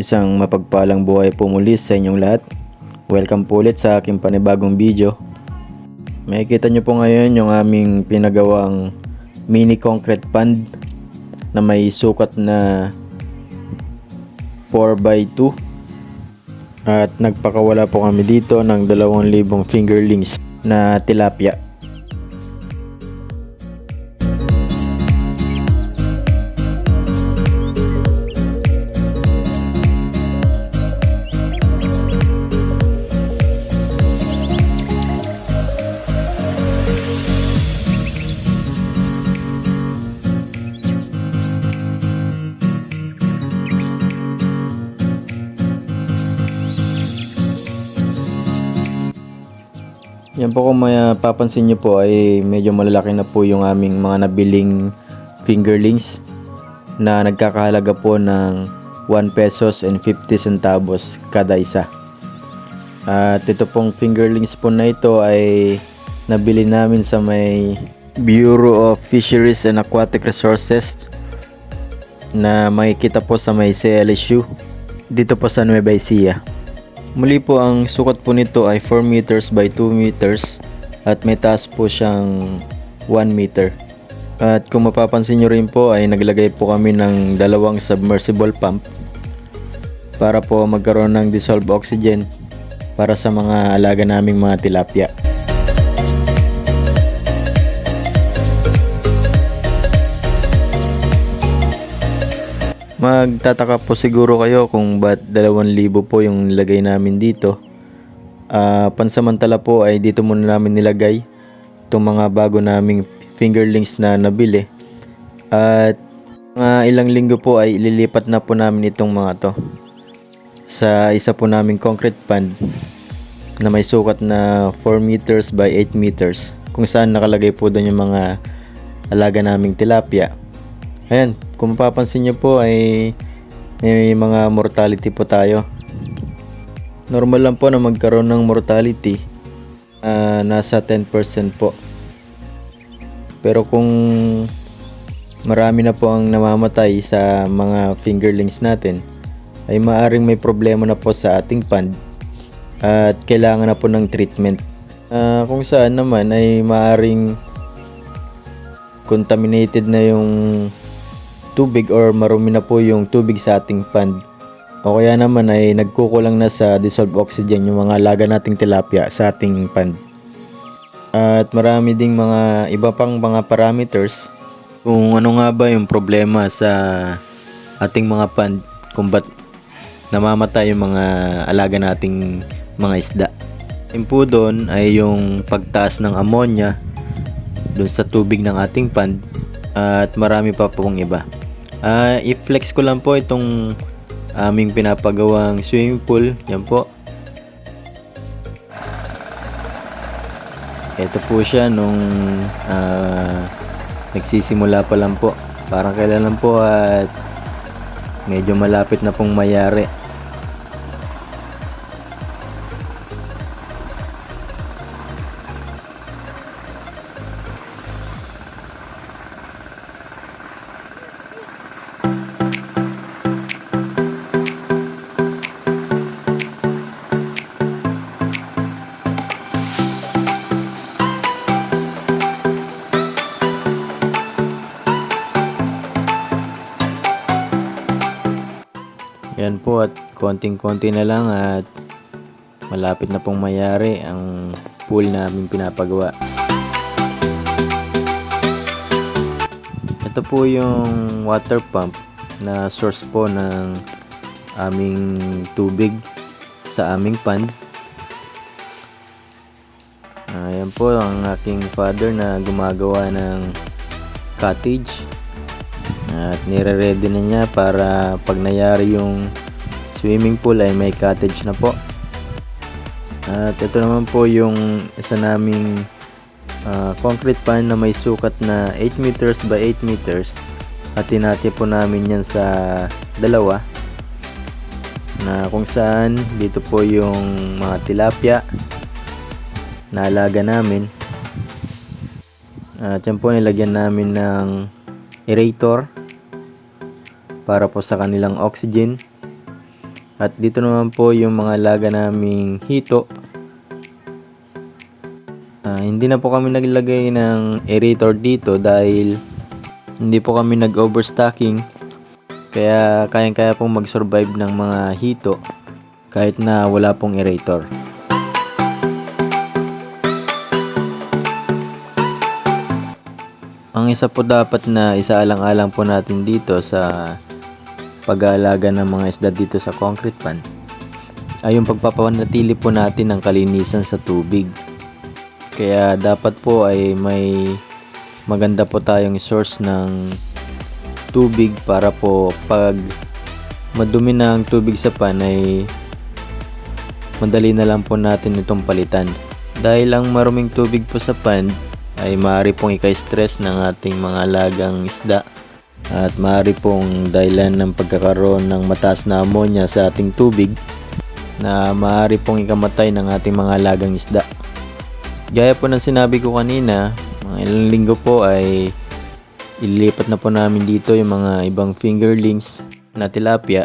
Isang mapagpalang buhay po muli sa inyong lahat. Welcome po ulit sa aking panibagong video. Makikita nyo po ngayon yung aming pinagawang mini concrete pond na may sukat na 4x2 at nagpakawala po kami dito ng 2,000 fingerlings na tilapia. Yan po kung mapapansin nyo po ay medyo malalaki na po yung aming mga nabiling fingerlings na nagkakahalaga po ng 1 pesos and 50 centavos kada isa. At ito pong fingerlings po na ito ay nabili namin sa may Bureau of Fisheries and Aquatic Resources na makikita po sa may CLSU dito po sa Nueva Ecija. Muli po ang sukat po nito ay 4 meters by 2 meters at may taas po siyang 1 meter. At kung mapapansin nyo rin po ay naglagay po kami ng dalawang submersible pump para po magkaroon ng dissolved oxygen para sa mga alaga naming mga tilapia. Magtataka po siguro kayo kung ba't 2,000 po yung nilagay namin dito. Ah, pansamantala po ay dito muna namin nilagay itong mga bago naming fingerlings na nabili. At mga ilang linggo po ay ililipat na po namin itong mga to sa isa po naming concrete pond na may sukat na 4 meters by 8 meters kung saan nakalagay po doon yung mga alaga naming tilapia. Ayan, kung mapapansin nyo po ay may mga mortality po tayo. Normal lang po na magkaroon ng mortality. ah, nasa 10% po. Pero kung marami na po ang namamatay sa mga fingerlings natin, ay maaring may problema na po sa ating pond at kailangan na po ng treatment. Ah, kung saan naman ay maaring contaminated na yung tubig or marumi na po yung tubig sa ating pond. O kaya naman ay nagkukulang na sa dissolved oxygen yung mga laga nating tilapia sa ating pond. At marami ding mga iba pang mga parameters kung ano nga ba yung problema sa ating mga pond kung ba't namamatay yung mga alaga nating mga isda. Yung po doon ay yung pagtaas ng ammonia doon sa tubig ng ating pond at marami pa pong iba. Ah, i-flex ko lang po itong aming pinapagawang swimming pool. Yan po. Ito po siya nung ah, nagsisimula pa lang po. Parang kailan lang po at medyo malapit na pong mayari. Yan po at konting-konti na lang at malapit na pong mayari ang pool namin pinapagawa. Ito po yung water pump na source po ng aming tubig sa aming pond. Ayan po ang aking father na gumagawa ng cottage. At nire-ready na niya para pag nayari yung swimming pool ay may cottage na po. At ito naman po yung isa naming ah, concrete pan na may sukat na 8 meters by 8 meters. At tinati po namin yan sa dalawa. Na kung saan dito po yung mga tilapia na alaga namin. At yan po nilagyan namin ng aerator para po sa kanilang oxygen At dito naman po yung mga laga naming hito. Ah, hindi na po kami naglagay ng aerator dito dahil hindi po kami nag-overstocking. Kaya kayang-kaya pong mag-survive ng mga hito kahit na wala pong aerator. Ang isa po dapat na isaalang-alang po natin dito sa pag-aalaga ng mga isda dito sa concrete pan ay yung pagpapanatili po natin ng kalinisan sa tubig. Kaya dapat po ay may maganda po tayong source ng tubig para po pag madumi na ang tubig sa pan ay madali na lang po natin itong palitan. Dahil ang maruming tubig po sa pan ay maaari pong ika-stress ng ating mga lagang isda at maaari pong dahilan ng pagkakaroon ng mataas na ammonia sa ating tubig na maaari pong ikamatay ng ating mga lagang isda. Gaya po ng sinabi ko kanina, mga ilang linggo po ay ililipat na po namin dito yung mga ibang fingerlings na tilapia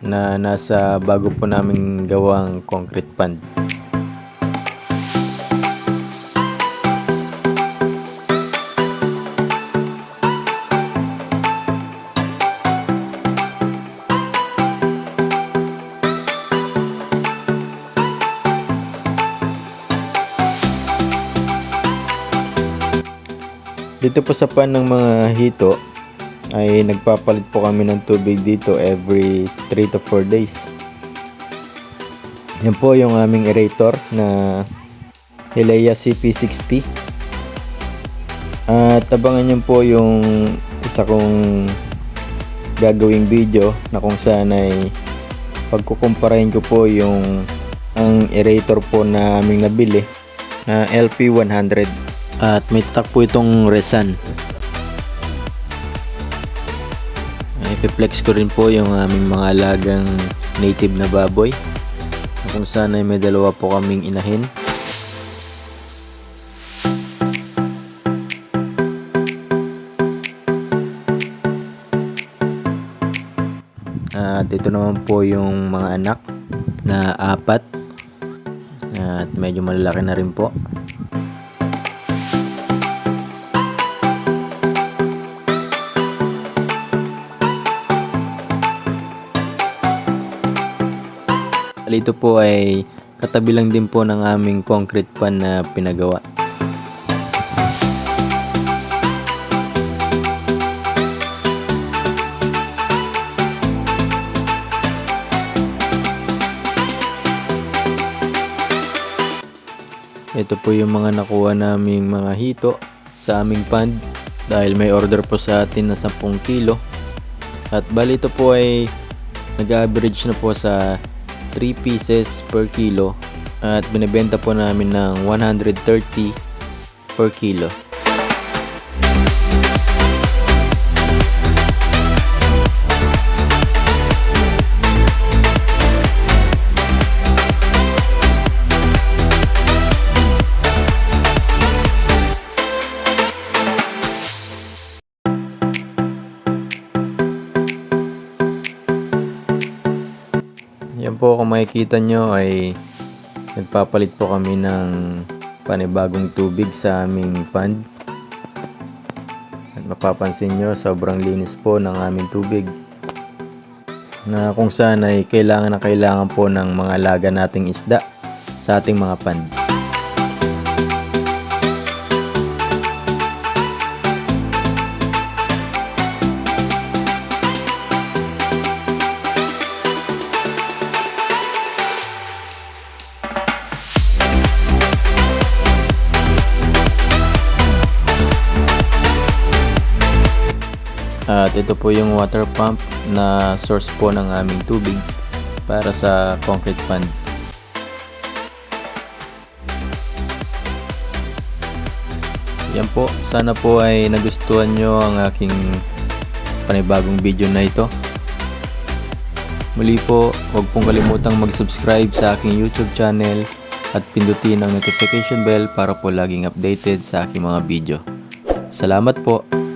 na nasa bago po namin gawang concrete pond. Dito po sa pan ng mga hito ay nagpapalit po kami ng tubig dito every 3 to 4 days. Yan po yung aming aerator na Hilea CP60. At abangan nyo po yung isa kong gagawing video na kung saan ay pagkukumparahin ko po yung ang aerator po na aming nabili na LP100 at may tatak po itong resan. Ipiplex ko rin po yung aming mga alagang native na baboy. Kung saan ay may dalawa po kaming inahin. At ito naman po yung mga anak na apat. At medyo malalaki na rin po Ito po ay katabi lang din po ng aming concrete pan na pinagawa. Ito po yung mga nakuha naming mga hito sa aming pond dahil may order po sa atin na 10 kilo. At bali ito po ay nag-average na po sa 3 pieces per kilo at binibenta po namin ng 130 per kilo. Po kung makikita nyo ay nagpapalit po kami ng panibagong tubig sa aming pond. At mapapansin nyo sobrang linis po ng aming tubig. Na kung saan ay kailangan na kailangan po ng mga laga nating isda sa ating mga pond. At ito po yung water pump na source po ng aming tubig para sa concrete pond. Yan po, sana po ay nagustuhan nyo ang aking panibagong video na ito. Muli po, huwag pong kalimutang mag-subscribe sa aking YouTube channel at pindutin ang notification bell para po laging updated sa aking mga video. Salamat po!